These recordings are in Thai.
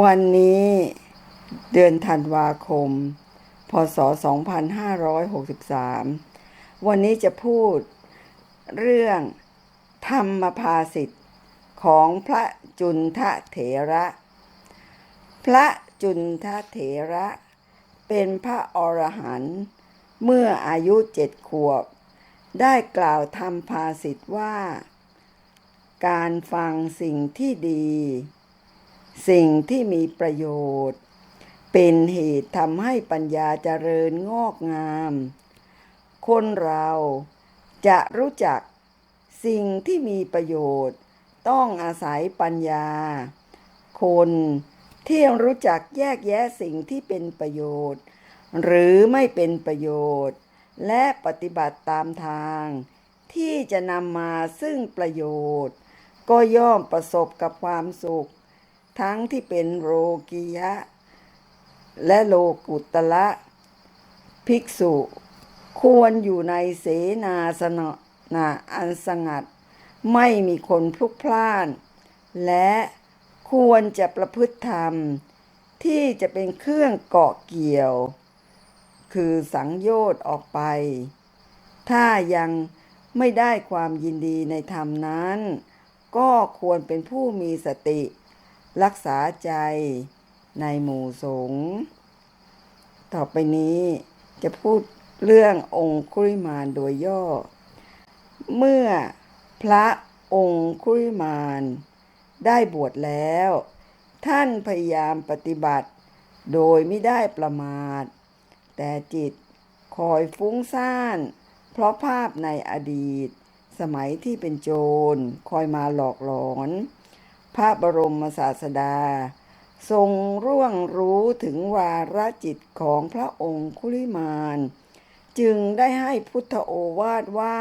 วันนี้เดือนธันวาคม พศ 2563 วันนี้จะพูดเรื่องธรรมภาสิทธิ์ของพระจุนทะเถระ พระจุนทะเถระ เป็นพระอรหันต์เมื่ออายุเจ็ดขวบ ได้กล่าวธรรมภาสิทธิ์ว่า การฟังสิ่งที่ดี สิ่งที่มีประโยชน์ เป็นเหตุทำให้ปัญญาเจริญงอกงาม คนเราจะรู้จักสิ่งที่มีประโยชน์ ต้องอาศัยปัญญา คนที่รู้จักแยกแยะสิ่งที่เป็นประโยชน์ หรือไม่เป็นประโยชน์ และปฏิบัติตามทาง ที่จะนำมาซึ่งประโยชน์ ก็ย่อมประสบกับความสุข ทั้งที่เป็นโลกียะ และโลกุตละภิกษุ ควรอยู่ในเสนาสนะอันสงัด ไม่มีคนพลุกพล่าน และควรจะประพฤติธรรม ที่จะเป็นเครื่องเกาะเกี่ยว คือสังโยชน์ออกไป ถ้ายังไม่ได้ความยินดีในธรรมนั้น ก็ควรเป็นผู้มีสติ รักษาใจในหมู่สงฆ์ต่อไปนี้จะพูดเรื่ององค์คุริมานโดยย่อ เมื่อพระองค์คุริมานได้บวชแล้ว ท่านพยายามปฏิบัติ โดยไม่ได้ประมาท แต่จิตคอยฟุ้งซ่าน เพราะภาพในอดีต สมัยที่เป็นโจรคอยมาหลอกหลอน พระบรมศาสดา ทรงร่วงรู้ถึงวาระจิตของพระองค์คุลิมานจึงได้ให้พุทธโอวาทว่า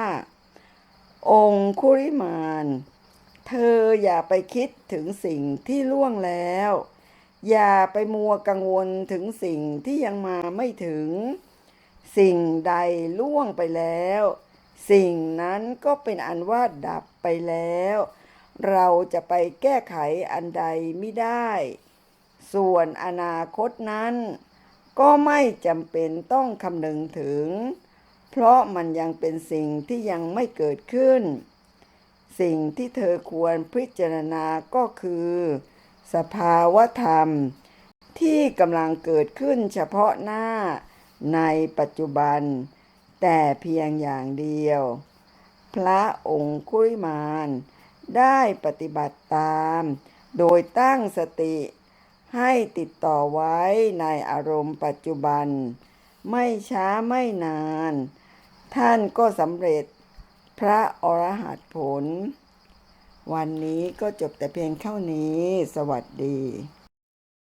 องค์คุริมาน เธออย่าไปคิดถึงสิ่งที่ล่วงแล้ว อย่าไปมัวกังวลถึงสิ่งที่ยังมาไม่ถึง สิ่งใดล่วงไปแล้ว สิ่งนั้นก็เป็นอันว่าดับไปแล้ว เราจะไปแก้ไขอันใดไม่ได้ ส่วนอนาคตนั้น ก็ไม่จำเป็นต้องคำนึงถึง เพราะมันยังเป็นสิ่งที่ยังไม่เกิดขึ้น สิ่งที่เธอควรพิจารณาก็คือ สภาวธรรม ที่กำลังเกิดขึ้นเฉพาะหน้าในปัจจุบัน แต่เพียงอย่างเดียว พระองค์คุริมาน ได้ปฏิบัติตาม โดยตั้งสติให้ติดต่อไว้ในอารมณ์ปัจจุบัน ไม่ช้าไม่นาน ท่านก็สำเร็จพระอรหัตผล วันนี้ก็จบแต่เพียงเท่านี้ สวัสดี